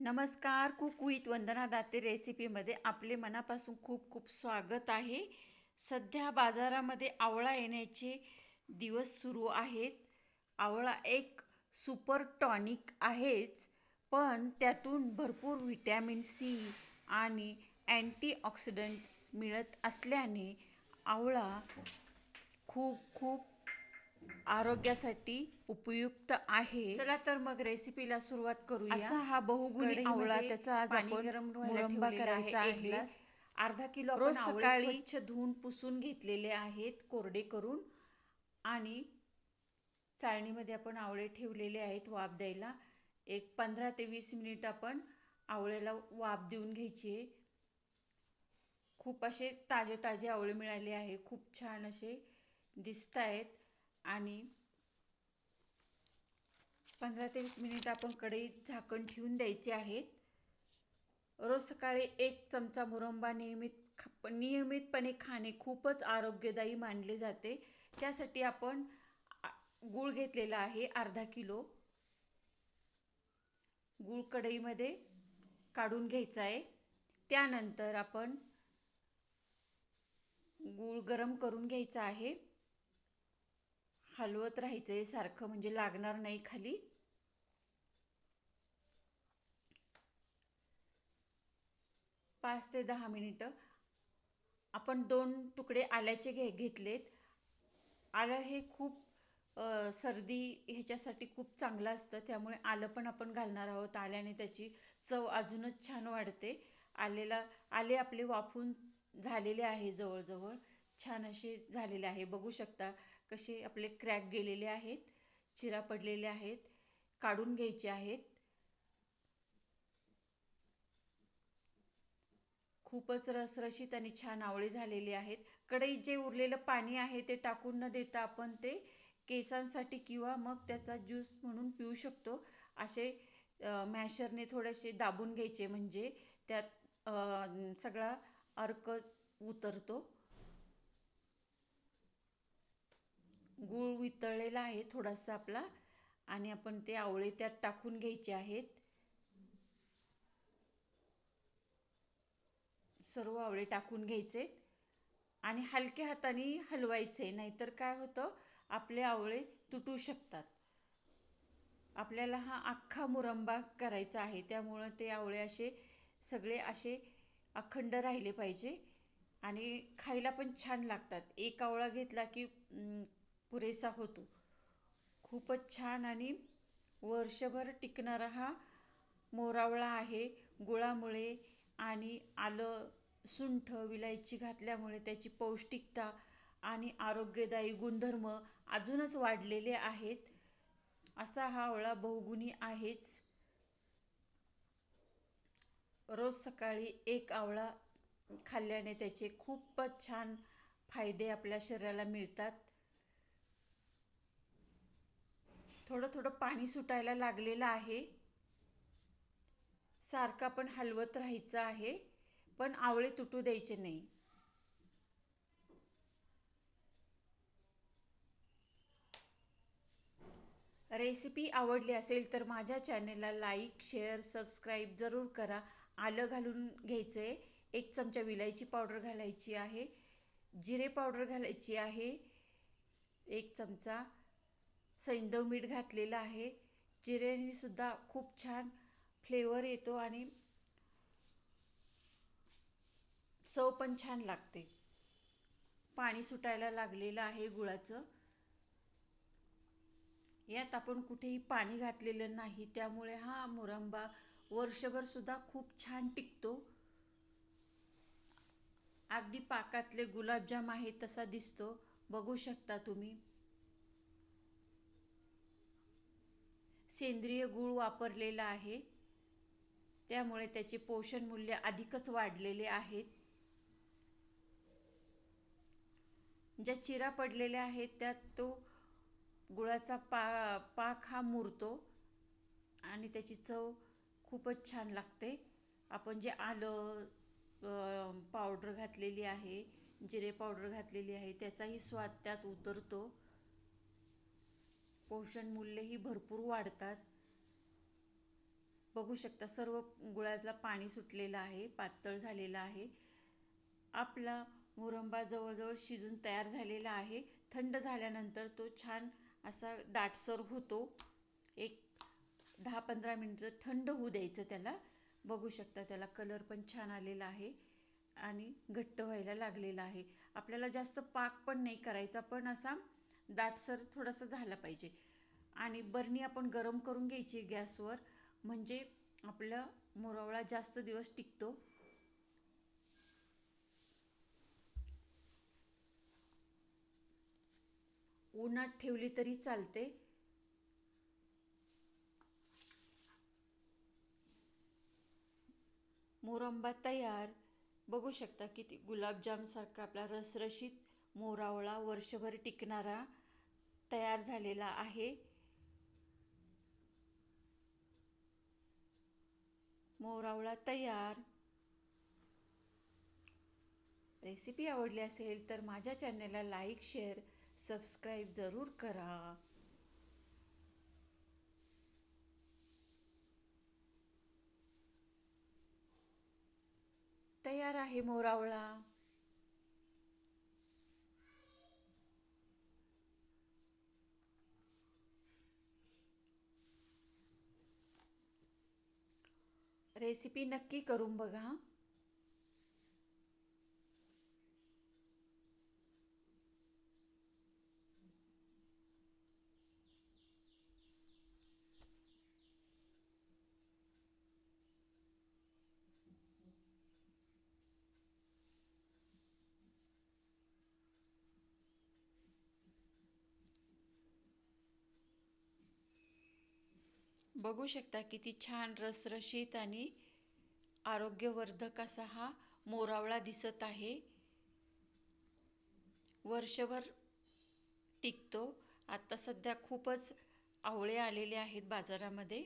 नमस्कार cook with Vandana Date रेसिपीमध्ये आपले मनापासून खूप खूप स्वागत आहे. सध्या बाजारामध्ये आवळा येण्याचे दिवस सुरू आहेत. आवळा एक सुपर टॉनिक आहेच पण त्यातून भरपूर व्हिटॅमिन सी आणि अँटीऑक्सिडंट्स मिळत असल्याने आवळा खूप खूप आरोग्यासाठी उपयुक्त आहे. चला तर मग रेसिपीला सुरुवात करूया. असा हा बहुगुणी आवळा त्याचा आज आपण मुरंबा करायचा आहे. अर्धा किलो रोज सकाळी धुवून पुसून घेतलेले आहेत कोरडे करून. आणि चाळणीमध्ये आपण आवळे ठेवलेले आहेत वाफ द्यायला. एक पंधरा ते वीस मिनिट आपण आवळ्याला वाफ देऊन घ्यायची खूप असे ताजे ताजे आवळे मिळाले आहे. खूप छान असे दिसत आहेत आणि पंधरा ते वीस मिनिट आपण कढईत झाकण ठेवून द्यायचे आहेत. रोज सकाळी एक चमचा मुरंबा नियमित नियमितपणे खाणे खूपच आरोग्यदायी मानले जाते. त्यासाठी आपण गूळ घेतलेला आहे अर्धा किलो. गूळ कढईमध्ये काढून घ्यायचा आहे. त्यानंतर आपण गूळ गरम करून घ्यायचा आहे. हलवत राहायचंय सारखं म्हणजे लागणार नाही खाली. पाच ते दहा मिनिटं. आपण दोन तुकडे आल्याचे घे घेतलेत. आलं हे खूप सर्दी ह्याच्यासाठी खूप चांगलं असतं. त्यामुळे आलं पण आपण घालणार आहोत. आल्याने त्याची चव अजूनच छान वाढते. आलेला आले आपले वाफून झालेले आहे जवळजवळ. छान असे झालेले आहे. बघू शकता कसे आपले क्रॅक गेलेले आहेत चिरा पडलेले आहेत काढून घ्यायचे आहेत. खूपच रसरशीत आणि छान आवळे झालेले आहेत. कढईत जे उरलेलं पाणी आहे ते टाकून न देता आपण ते केसांसाठी किंवा मग त्याचा ज्यूस म्हणून पिऊ शकतो. असे मॅशरने थोडेसे दाबून घ्यायचे म्हणजे त्यात सगळा अर्क उतरतो. गूळ वितळलेला आहे थोडासा आपला. आणि आपण ते आवळे त्यात टाकून घ्यायचे आहेत. सर्व आवळे टाकून घ्यायचे. आणि हलक्या हाताने हलवायचे नाहीतर काय होतं? आपले आवळे तुटू शकतात. आपल्याला हा अख्खा मुरंबा करायचा आहे. त्यामुळं ते आवळे असे सगळे असे अखंड राहिले पाहिजे. आणि खायला पण छान लागतात. एक आवळा घेतला की पुरेसा होतो. खूपच छान आणि वर्षभर टिकणारा हा मोरावळा आहे. गुळामुळे आणि आलं सुंठ विलायची घातल्यामुळे त्याची पौष्टिकता आणि आरोग्यदायी गुणधर्म अजूनच वाढलेले आहेत. असा हा आवळा बहुगुणी आहेच. रोज सकाळी एक आवळा खाल्ल्याने त्याचे खूपच छान फायदे आपल्या शरीराला मिळतात. थोडं थोडं पाणी सुटायला लागलेलं आहे. सारखं आपण हलवत राहायचं आहे पण आवळे तुटू द्यायचे नाही. रेसिपी आवडली असेल तर माझ्या चॅनेलला लाईक शेअर सबस्क्राईब जरूर करा. आलं घालून घ्यायचंय एक चमचा विलायची पावडर घालायची आहे. जिरे पावडर घालायची आहे. एक चमचा सैंदव मीठ घातलेलं आहे. जिऱ्याने सुद्धा खूप छान फ्लेवर येतो आणि चव पण छान लागते. पाणी सुटायला लागलेलं आहे गुळाचं. यात आपण कुठेही पाणी घातलेलं नाही त्यामुळे हा मुरंबा वर्षभर सुद्धा खूप छान टिकतो. अगदी पाकातले गुलाबजाम आहे तसा दिसतो. बघू शकता तुम्ही. सेंद्रिय गूळ वापरलेला आहे. त्यामुळे त्याचे पोषण मूल्य अधिकच वाढलेले आहेत ज्या चिरा पडलेल्या आहेत त्यात तो गुळाचा पा पाक हा मुरतो आणि त्याची चव खूपच छान लागते. आपण जे आलं पावडर घातलेली आहे जिरे पावडर घातलेली आहे त्याचाही स्वाद त्यात उतरतो. पोषण मूल्यही भरपूर वाढतात. बघू शकता सर्व गुळाचा पाणी सुटलेलं आहे पातळ झालेलं आहे. आपला मुरंबा जवळजवळ शिजून तयार झालेला आहे. थंड झाल्यानंतर तो छान असा दाटसर होतो. एक दहा पंधरा मिनटं थंड होऊ द्यायचं त्याला. बघू शकता त्याला कलर पण छान आलेला आहे आणि घट्ट व्हायला लागलेला आहे. आपल्याला जास्त पाक पण नाही करायचा पण असा दाटसर थोडासा झाला पाहिजे. आणि बरणी आपण गरम करून घ्यायची गॅसवर. म्हणजे आपला मुरवळा जास्त दिवस टिकतो. उन्हात ठेवली तरी चालते. मोरंबा तयार. बघू शकता किती गुलाबजाम सारखा आपला रसरशीत मोरावळा वर्षभर टिकणारा तयार झालेला आहे. मोरावळा तयार. रेसिपी आवडली असेल तर माझ्या चॅनलला लाईक शेअर सबस्क्राईब जरूर करा. तयार आहे मोरावळा. रेसिपी नक्की करून बघा बघू शकता किती छान रसरशीत आणि आरोग्यवर्धक असा हा मोरावळा दिसत आहे. वर्षभर टिकतो. आता सध्या खूपच आवळे आलेले आहेत बाजारामध्ये.